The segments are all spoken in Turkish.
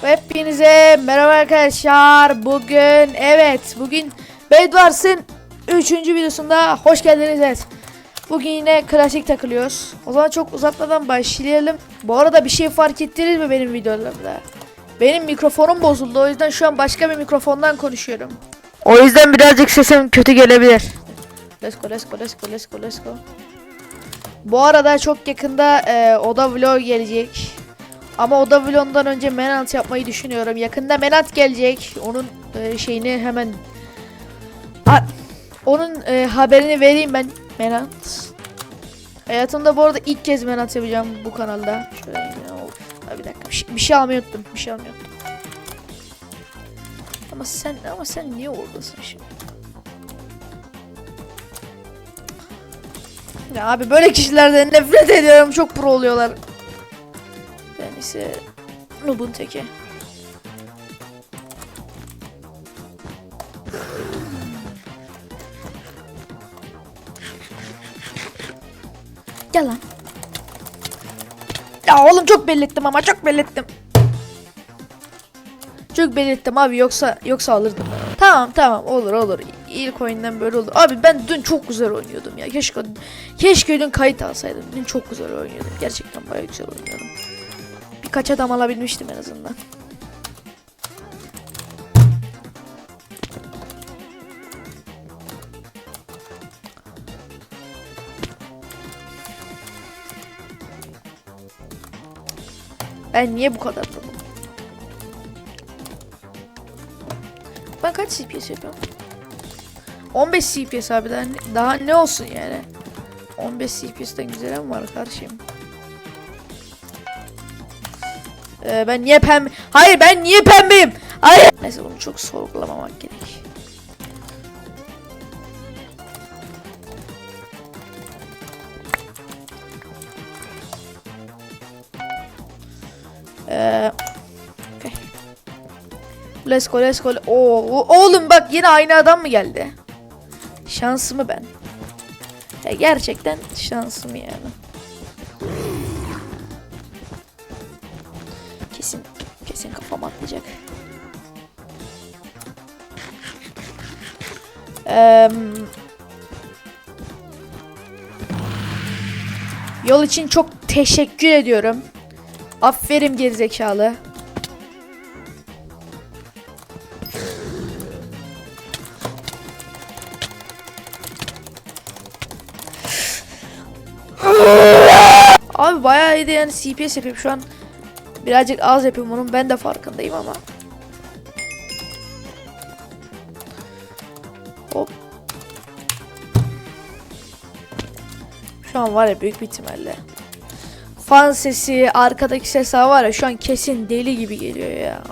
Hepinize merhaba arkadaşlar. Bugün evet bugün Bedwars'ın 3. videosunda hoş geldiniz. Evet. Bugün yine klasik takılıyoruz. O zaman çok uzatmadan başlayalım. Bu arada bir şey fark ettiniz mi benim videolarımda? Benim mikrofonum bozuldu. O yüzden şu an başka bir mikrofondan konuşuyorum. O yüzden birazcık sesim kötü gelebilir. Let's go, let's go, let's go, let's go, let's go. Bu arada çok yakında e, oda vlog gelecek. Ama oda vlog'dan önce Menant yapmayı düşünüyorum. Yakında Menant gelecek. Onun e, şeyini hemen A- onun e, haberini vereyim ben Menant. Hayatımda bu arada ilk kez Menant yapacağım bu kanalda. Şöyle. Ha, bir dakika bir şey, bir şey almayı unuttum. Bir şey almayı unuttum. Ama sen ama sen niye oradasın şimdi? Ya abi böyle kişilerden nefret ediyorum. Çok pro oluyorlar. İse noob'un teki. Gel lan. Ya oğlum çok belli ettim ama çok belli ettim. Çok belirttim abi yoksa yoksa alırdım. Tamam tamam olur olur. İlk oyundan böyle olur. Abi ben dün çok güzel oynuyordum ya. Keşke keşke dün kayıt alsaydım. Dün çok güzel oynuyordum. Gerçekten bayağı güzel oynuyordum. Birkaç adam alabilmiştim en azından. Ben niye bu kadar vurdum? Ben kaç CPS yapıyorum? 15 CPS abi daha, daha ne olsun yani? 15 CPS'ten güzel mi var kardeşim? Ee, ben niye pembe? Hayır ben niye pembeyim? Hayır. Neyse bunu çok sorgulamamak gerek. Ee, okay. Let's go let's go. Oo, oğlum bak yine aynı adam mı geldi? Şansımı ben. Ya gerçekten şansım yani. Kafam atlayacak. Eee Yol için çok teşekkür ediyorum. Aferin gerizekalı. Abi bayağı iyi de yani CPS yapıyorum şu an. Birazcık az yapıyorum onun ben de farkındayım ama. Hop. Şu an var ya büyük bir ihtimalle. Fan sesi, arkadaki sesler var ya şu an kesin deli gibi geliyor ya.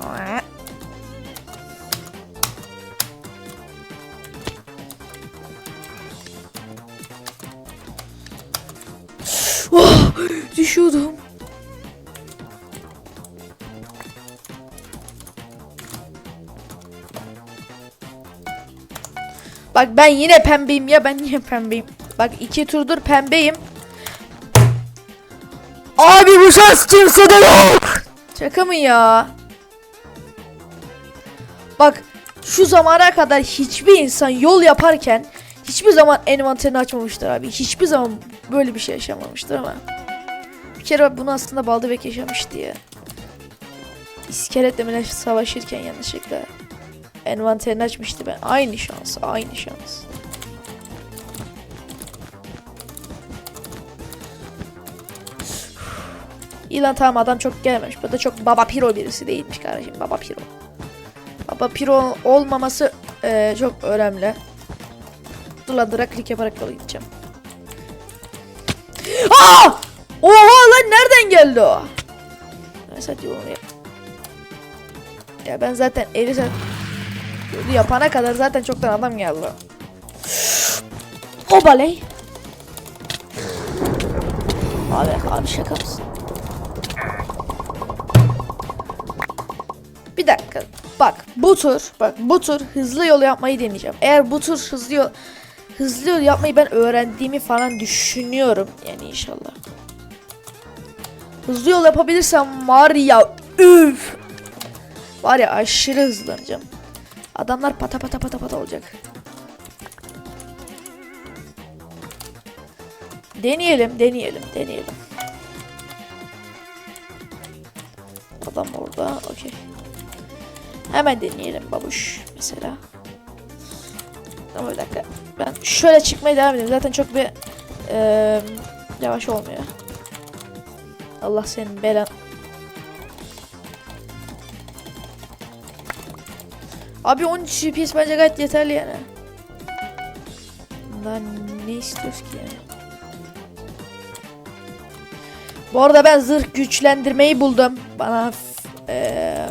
Bak ben yine pembeyim ya ben niye pembeyim? Bak iki turdur pembeyim. Abi bu şans kimsede yok. Şaka mı ya? Bak şu zamana kadar hiçbir insan yol yaparken hiçbir zaman envanterini açmamıştır abi. Hiçbir zaman böyle bir şey yaşamamıştır ama. Bir kere bunu aslında Baldebek yaşamıştı ya. İskeletle savaşırken yanlışlıkla envanterini açmıştı ben. Aynı şans, aynı şans. İyi lan tamam adam çok gelmemiş. Bu da çok baba piro birisi değilmiş kardeşim. Baba piro. Baba piro olmaması eee, çok önemli. Dur lan direkt klik yaparak yola gideceğim. Aa! Oha lan nereden geldi o? Neyse diyor onu ya. Ya ben zaten eli sen yapana kadar zaten çoktan adam geldi. O baley. Abi abi şaka mısın? Bir dakika. Bak bu tur, bak bu tur hızlı yol yapmayı deneyeceğim. Eğer bu tur hızlı yol hızlı yol yapmayı ben öğrendiğimi falan düşünüyorum yani inşallah. Hızlı yol yapabilirsem var ya üf Var ya aşırı hızlanacağım. Adamlar pata pata pata pata olacak. Deneyelim, deneyelim, deneyelim. Adam orada, okey. Hemen deneyelim babuş mesela. Ama bir dakika. Ben şöyle çıkmaya devam edeyim. Zaten çok bir eee, yavaş olmuyor. Allah senin belan. Abi 13 FPS bence gayet yeterli yani. Lan ne istiyoruz ki yani? Bu arada ben zırh güçlendirmeyi buldum. Bana eee,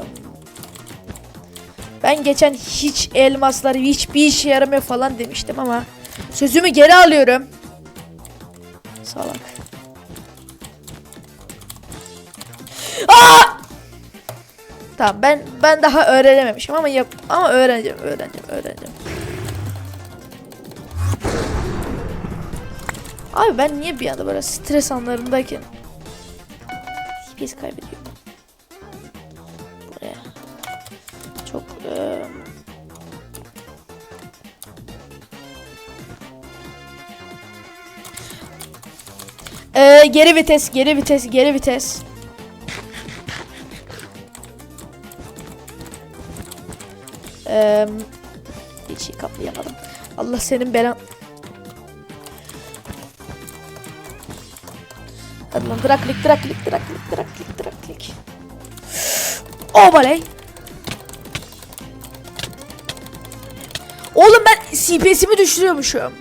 ben geçen hiç elmaslar hiçbir işe yaramıyor falan demiştim ama sözümü geri alıyorum. Tamam ben ben daha öğrenememişim ama yap ama öğreneceğim öğreneceğim öğreneceğim. Abi ben niye bir anda böyle stres anlarındayken FPS kaybediyorum? Buraya. Çok eee, Eee, geri vites, geri vites, geri vites. Eee hiç iyi kaplayamadım. Allah senin belan. Hadi lan draklik draklik draklik draklik draklik. Oh baley. Oğlum ben CPS'imi düşürüyormuşum.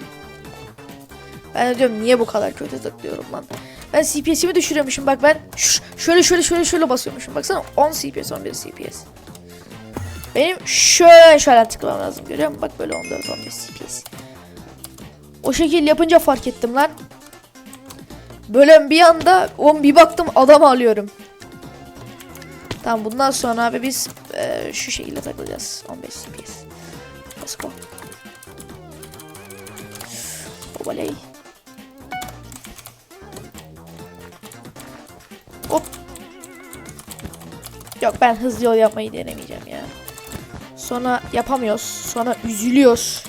Ben de diyorum niye bu kadar kötü tıklıyorum lan. Ben CPS'imi düşürüyormuşum bak ben şöyle şöyle şöyle şöyle basıyormuşum. Baksana 10 CPS 11 CPS. Benim şöyle şöyle tıklamam lazım görüyor musun? Bak böyle 14 15 CPS. O şekil yapınca fark ettim lan. Böyle bir anda on bir baktım adam alıyorum. Tamam bundan sonra abi biz eee, şu şekilde takılacağız. 15 CPS. Let's go. Obaley. Hop. Yok ben hızlı yol yapmayı denemeyeceğim ya. Sonra yapamıyoruz. Sonra üzülüyoruz.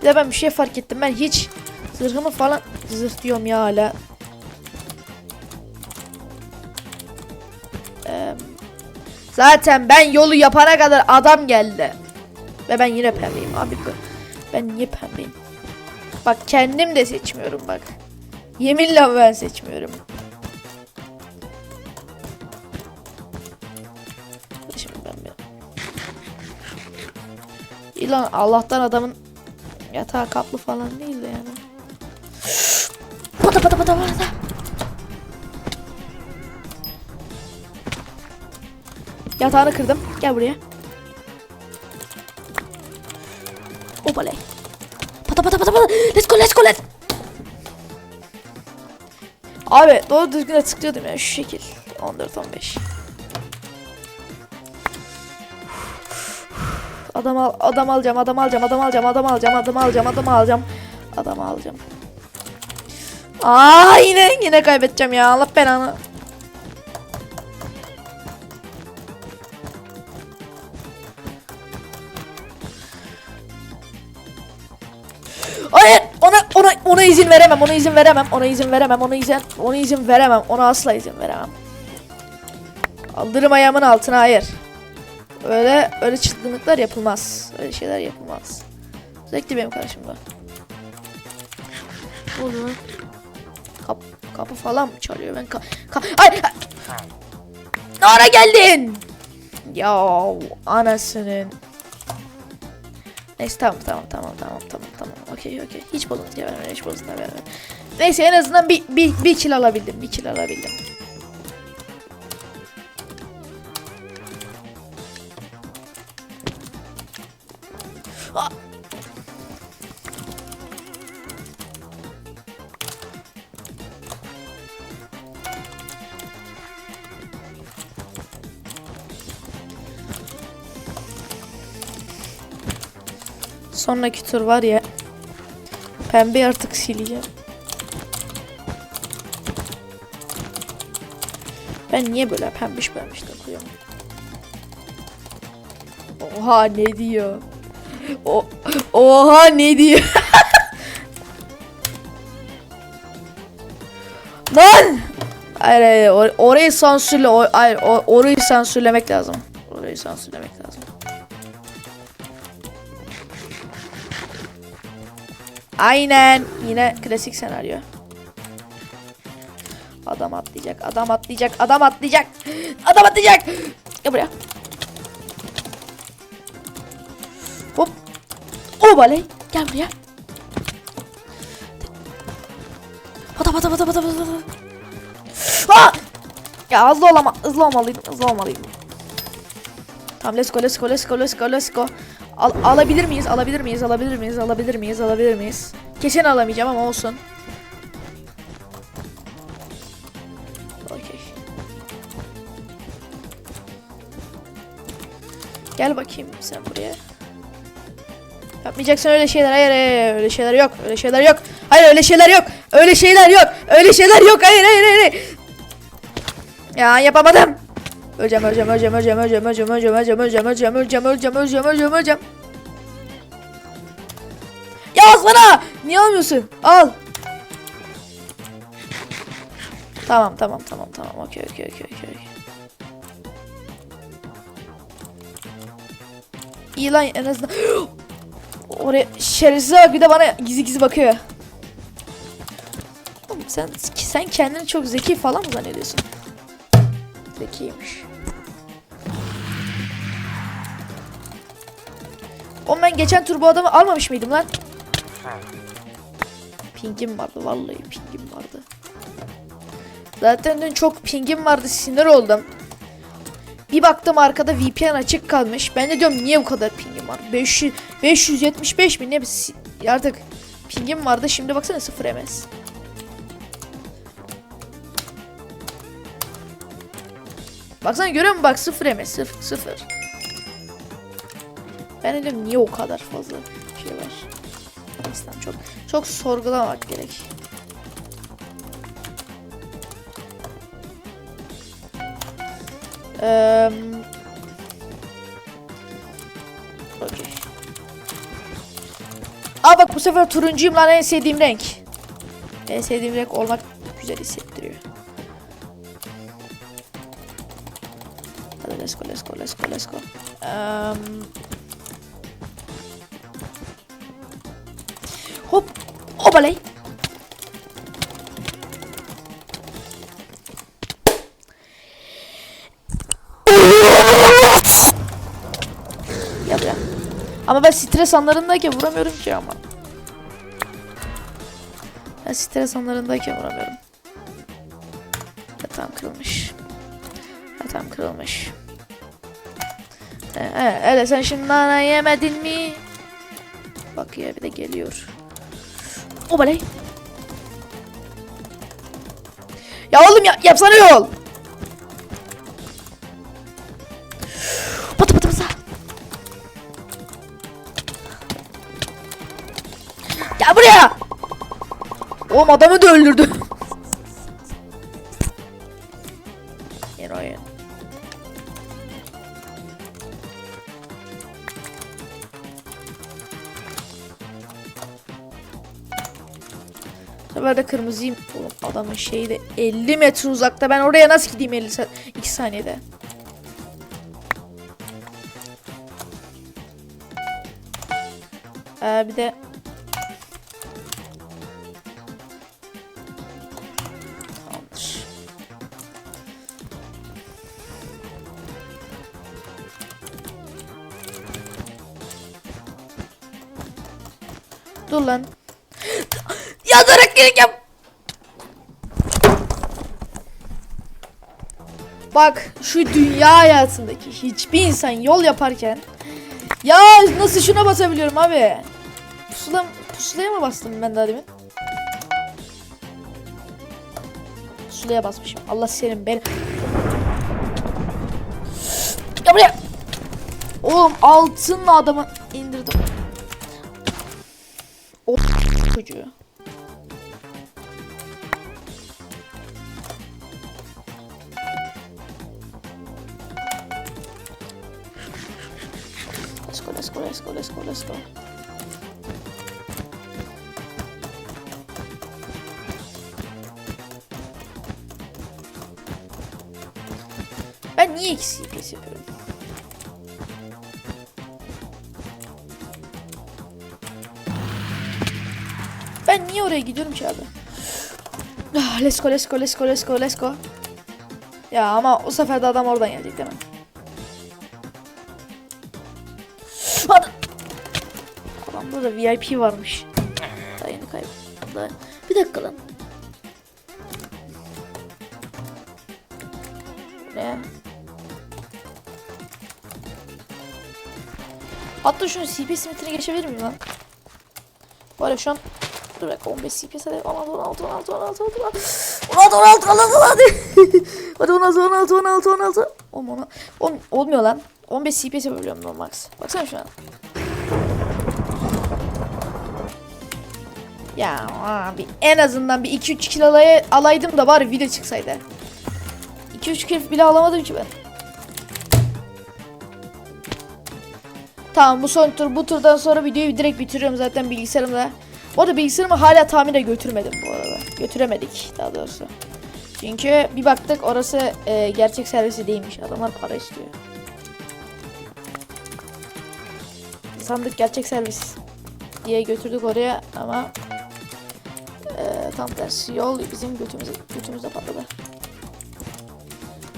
Bir de ben bir şey fark ettim. Ben hiç zırhımı falan zırh diyorum ya hala. Zaten ben yolu yapana kadar adam geldi. Ve ben yine pembeyim abi. Ben niye pembeyim? Bak kendim de seçmiyorum bak. Yeminle ben seçmiyorum. Şimdi ben bir... İlan Allah'tan adamın yatağı kaplı falan değildi yani. Pata pata pata pata. Yatağını kırdım. Gel buraya. Opaley. Pata pata pata pata. Let's go let's go let's. Abi doğru düzgün de tıklıyordum ya şu şekil. 14 15. Adam al, adam alacağım, adam alacağım, adam alacağım, adam alacağım, adam alacağım, adam alacağım. Adam alacağım. Aa yine yine kaybedeceğim ya. Allah belanı. Ona izin veremem ona izin veremem ona izin veremem ona izin ona izin veremem ona asla izin veremem. Aldırım ayağımın altına hayır. Öyle öyle çılgınlıklar yapılmaz. Öyle şeyler yapılmaz. Özellikle benim karşımda. Olur. Kap, kapı falan mı çalıyor? Ben ka, ka ay, ay. Ne ara geldin? Ya anasının. Neyse tamam tamam tamam tamam tamam tamam. Okey okey. Hiç bozuntuya verme hiç bozuntuya verme. Neyse en azından bir, bir, bir kill alabildim. Bir kill alabildim. Aa! Sonraki tur var ya. Pembe artık sileceğim. Ben niye böyle pembiş pembiş takıyorum? Oha ne diyor? O Oha ne diyor? Lan! Hayır, hayır or- orayı sansürle. O, hayır, o- orayı sansürlemek lazım. Orayı sansürlemek lazım. Aynen. Yine klasik senaryo. Adam atlayacak, adam atlayacak, adam atlayacak. Adam atlayacak. Gel buraya. Hop. O baley. Gel buraya. Hadi hadi hadi hadi. hadi. Ha! Ya hızlı olama, hızlı olmalıydım, hızlı olmalıydım. Tamam let's go, let's go, let's go, let's go, let's go. Al, alabilir miyiz? Alabilir miyiz? Alabilir miyiz? Alabilir miyiz? Alabilir miyiz? Kesin alamayacağım ama olsun. Okey. Gel bakayım sen buraya. Yapmayacaksın öyle şeyler. Hayır, hayır, öyle şeyler yok. Öyle şeyler yok. Hayır, öyle şeyler yok. Öyle şeyler yok. Öyle şeyler yok. Hayır, hayır, hayır. Ya yapamadım. Öleceğim, öleceğim, öleceğim, öleceğim, öleceğim, öleceğim, öleceğim, öleceğim, öleceğim, öleceğim, öleceğim, öleceğim, öleceğim, öleceğim, öleceğim. Ya alsana! Niye almıyorsun? Al. Tamam, tamam, tamam, tamam. Okey, okey, okey, okey. İyi lan en azından. Oraya şerefsize bak bir de bana gizli gizli bakıyor. Oğlum sen sen kendini çok zeki falan mı zannediyorsun? Zekiymiş. Oğlum ben geçen tur bu adamı almamış mıydım lan? Pingim vardı vallahi pingim vardı. Zaten dün çok pingim vardı sinir oldum. Bir baktım arkada VPN açık kalmış. Ben de diyorum niye bu kadar pingim var? 500 575 mi ne artık pingim vardı. Şimdi baksana 0 MS. Baksana görüyor musun bak 0 MS 0 0. Ben de diyorum niye o kadar fazla şey var. Tamam, çok çok sorgulamak gerek. Eee Okey. Aa bak bu sefer turuncuyum lan en sevdiğim renk. En sevdiğim renk olmak güzel hissettiriyor. Hadi let's go let's go let's go let's go. Um, hobalay. Gel buraya. Ama ben stres anlarındayken vuramıyorum ki ama. Ben stres anlarındayken vuramıyorum. Yatağım kırılmış. Yatağım kırılmış. Ee, öyle sen şimdi nana yemedin mi? Bak ya bir de geliyor. O baley. Ya oğlum ya, yapsana yol. Batı batı batı. Gel buraya. Oğlum adamı da öldürdü. De kırmızıyım. Oğlum adamın şeyi de 50 metre uzakta. Ben oraya nasıl gideyim 50 sa 2 saniyede? Ee, bir de. Dur lan. Yazarak yap. Bak şu dünya hayatındaki hiçbir insan yol yaparken ya nasıl şuna basabiliyorum abi? Pusula, pusulaya mı bastım ben daha demin? Pusulaya basmışım. Allah senin beni. Ya buraya. Oğlum altınla adamı indirdim. O çocuğu. Let's go, let's go, let's go. Ben niye eksi CPS yapıyorum? Ben niye oraya gidiyorum ki abi? Ah, Let's go, let's go, let's go, let's go, let's go. Ya ama o sefer de adam oradan gelecek değil mi? VIP varmış. Daha yeni kaybettim. Bir dakika lan. Ne? Hatta şunu CP limitini geçebilir miyim lan? Ya şu an Dur dakika 15 CPS hadi 16 16 16 16 16 16 16 16 hadi Hadi 16 16 16 16 Oğlum ona Oğlum olmuyor lan 15 CPS yapabiliyorum ben max Baksana şu an Ya abi en azından bir 2-3 kill alay alaydım da bari video çıksaydı 2-3 kill bile alamadım ki ben Tamam bu son tur bu turdan sonra videoyu direkt bitiriyorum zaten bilgisayarımda. Bu arada bilgisayarımı hala tamire götürmedim bu arada. Götüremedik daha doğrusu. Çünkü bir baktık orası e, gerçek servisi değilmiş. Adamlar para istiyor. Sandık gerçek servis diye götürdük oraya ama tam tersi yol bizim götümüze götümüze patladı.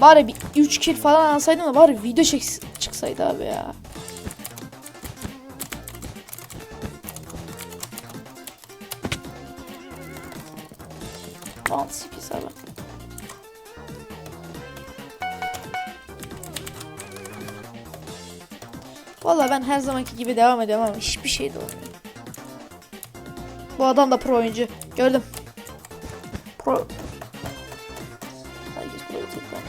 Bari bir 3 kill falan alsaydım da bari video çek çıksaydı abi ya. Alt CPS abi. Valla ben her zamanki gibi devam ediyorum ama hiçbir şey de olmuyor. Bu adam da pro oyuncu. Gördüm. Herkes pro değil ben.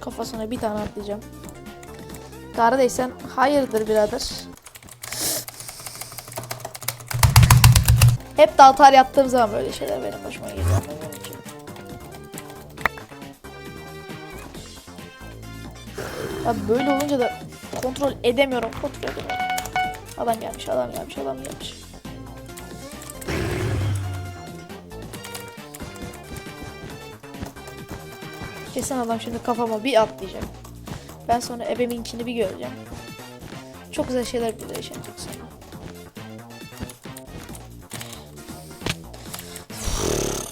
Kafasına bir tane atlayacağım. Kardeşsen hayırdır birader. Hep de atar yattığım zaman böyle şeyler benim başıma geliyor. Abi böyle olunca da kontrol edemiyorum, kontrol edemiyorum. Adam gelmiş, adam gelmiş, adam gelmiş. Kesin adam şimdi kafama bir atlayacak. Ben sonra ebeminkini bir göreceğim. Çok güzel şeyler burada yaşanacak sonra.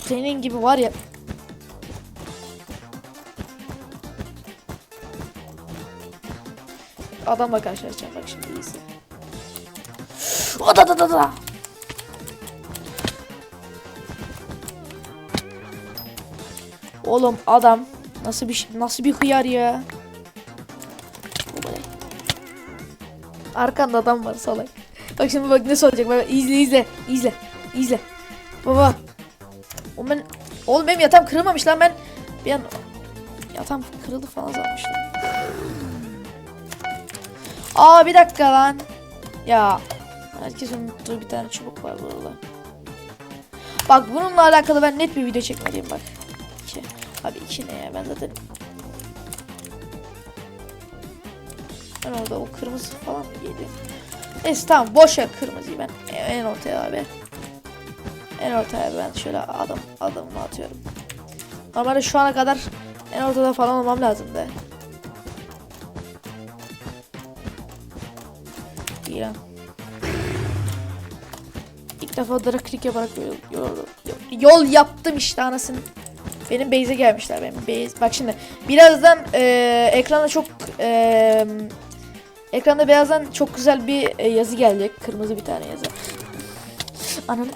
Senin gibi var ya. Adamla karşılaşacağım bak şimdi iyisi. O da da da da. Oğlum adam nasıl bir şey- nasıl bir hıyar ya. Arkanda adam var salak. Bak şimdi bak ne olacak bak izle izle izle izle. Baba Oğlum ben Oğlum benim yatağım kırılmamış lan ben bir an yatağım kırıldı falan sanmıştım. Aa bir dakika lan. Ya herkes unuttuğu bir tane çubuk var burada. Bak bununla alakalı ben net bir video çekmeliyim bak. Abi iki ne ya ben zaten Ben orada o kırmızı falan mı geliyor? Neyse tamam boş ver kırmızıyı ben en ortaya abi. En ortaya ben şöyle adım adımımı atıyorum. Normalde şu ana kadar en ortada falan olmam lazımdı. İyi lan. İlk defa dara klik yaparak yol, yol, yol yaptım işte anasını. Benim base'e gelmişler benim base. Bak şimdi birazdan e, ekranda çok e, ekranda birazdan çok güzel bir e, yazı gelecek. Kırmızı bir tane yazı. Ananı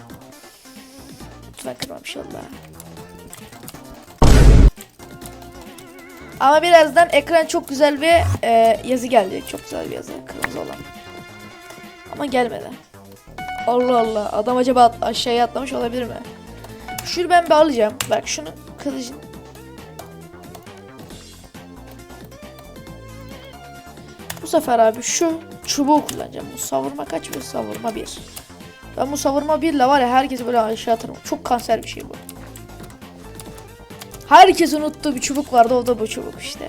Lütfen kırmamış Allah. Ama birazdan ekran çok güzel bir e, yazı gelecek. Çok güzel bir yazı. Kırmızı olan. Ama gelmedi. Allah Allah. Adam acaba aşağıya atlamış olabilir mi? Şunu ben bir alacağım. Bak şunu kılıcın. Bu sefer abi şu çubuğu kullanacağım. Bu savurma kaç bir savurma bir. Ben bu savurma birle var ya herkesi böyle aşağı atarım. Çok kanser bir şey bu. Herkes unuttuğu bir çubuk vardı o da bu çubuk işte.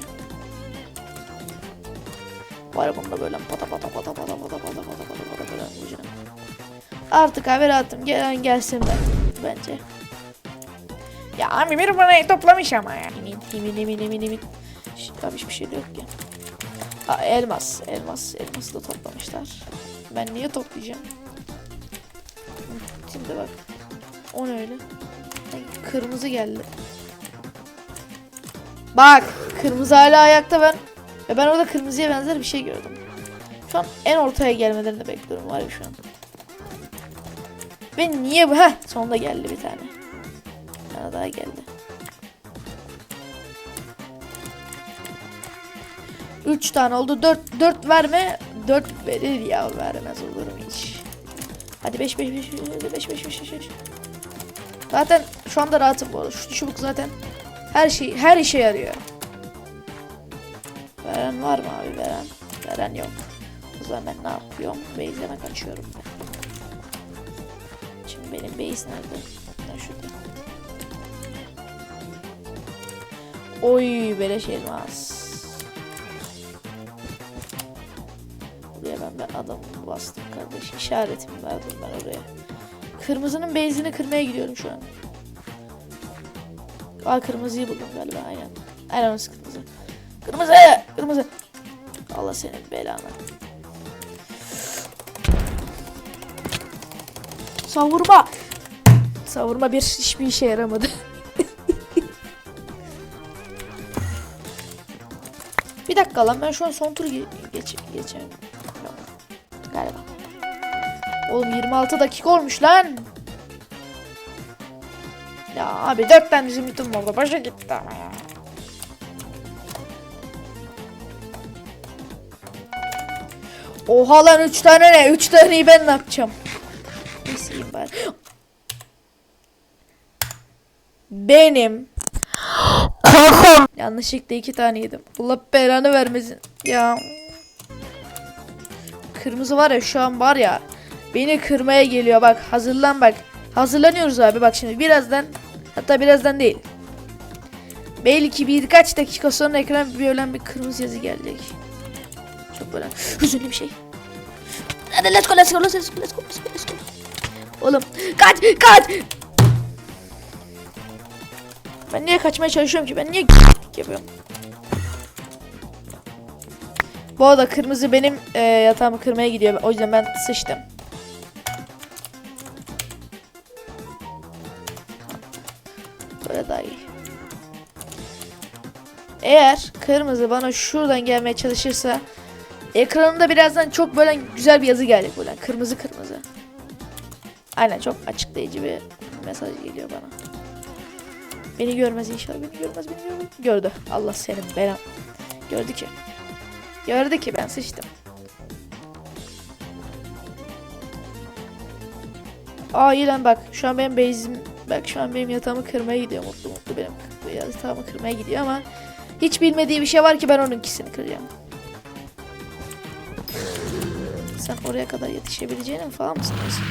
Var bunda böyle pata pata pata pata pata pata pata pata pata böyle vuracağım. Artık abi rahatım gelen gelsin ben bence. Ya abi bir bana toplamış ama ya. Emin emin emin emin. Şş, Abi hiçbir şey yok ki. Aa, elmas elmas elması da toplamışlar. Ben niye toplayacağım? Şimdi bak. O ne öyle? Kırmızı geldi. Bak kırmızı hala ayakta ben. Ve ben orada kırmızıya benzer bir şey gördüm. Şu an en ortaya gelmelerini bekliyorum var ya şu an. Ve niye bu? Heh sonunda geldi bir tane. Tane daha geldi. Üç tane oldu. Dört, dört verme. Dört verir ya vermez olurum hiç. Hadi beş beş beş beş beş beş beş beş. Zaten şu anda rahatım bu arada. Şu çubuk zaten her şey her işe yarıyor. Veren var mı abi veren? Veren yok. O zaman ben ne yapıyorum? Base'leme kaçıyorum ben. Şimdi benim base nerede? Ben şurada. Oy beleş elmas. Buraya ben ben adam bastım kardeş. İşaretimi verdim ben oraya. Kırmızının base'ini kırmaya gidiyorum şu an. Aa kırmızıyı buldum galiba aynen. Aynen orası kırmızı. Kırmızı! Kırmızı! Allah senin belanı. Savurma! Savurma bir hiçbir işe yaramadı. dakika lan ben şu an son turu ge geç geçeceğim. Yok, Galiba. Oğlum 26 dakika olmuş lan. Ya abi 4 tane zümrütüm oldu. Başa gitti ama ya. Oha lan 3 tane ne? 3 taneyi ben ne yapacağım? Neyse bari. Benim Yanlışlıkla iki tane yedim. Allah belanı vermesin. Ya. Kırmızı var ya şu an var ya. Beni kırmaya geliyor bak. Hazırlan bak. Hazırlanıyoruz abi bak şimdi birazdan. Hatta birazdan değil. Belki birkaç dakika sonra ekran bir ölen bir kırmızı yazı gelecek. Çok böyle hüzünlü bir şey. Hadi let's go let's go let's go let's go let's go let's go. Oğlum kaç kaç. Ben niye kaçmaya çalışıyorum ki? Ben niye yapıyorum? Bu arada kırmızı benim e, yatağımı kırmaya gidiyor. O yüzden ben sıçtım. Böyle daha iyi. Eğer kırmızı bana şuradan gelmeye çalışırsa ekranımda birazdan çok böyle güzel bir yazı gelecek böyle kırmızı kırmızı. Aynen çok açıklayıcı bir mesaj geliyor bana. Beni görmez inşallah beni görmez beni görmez. Gördü. Allah senin belan. Gördü ki. Gördü ki ben sıçtım. Aa iyi lan bak şu an benim base'im bak şu an benim yatağımı kırmaya gidiyor mutlu mutlu benim yatağımı kırmaya gidiyor ama hiç bilmediği bir şey var ki ben onunkisini kıracağım. Sen oraya kadar yetişebileceğine falan mı sanıyorsun?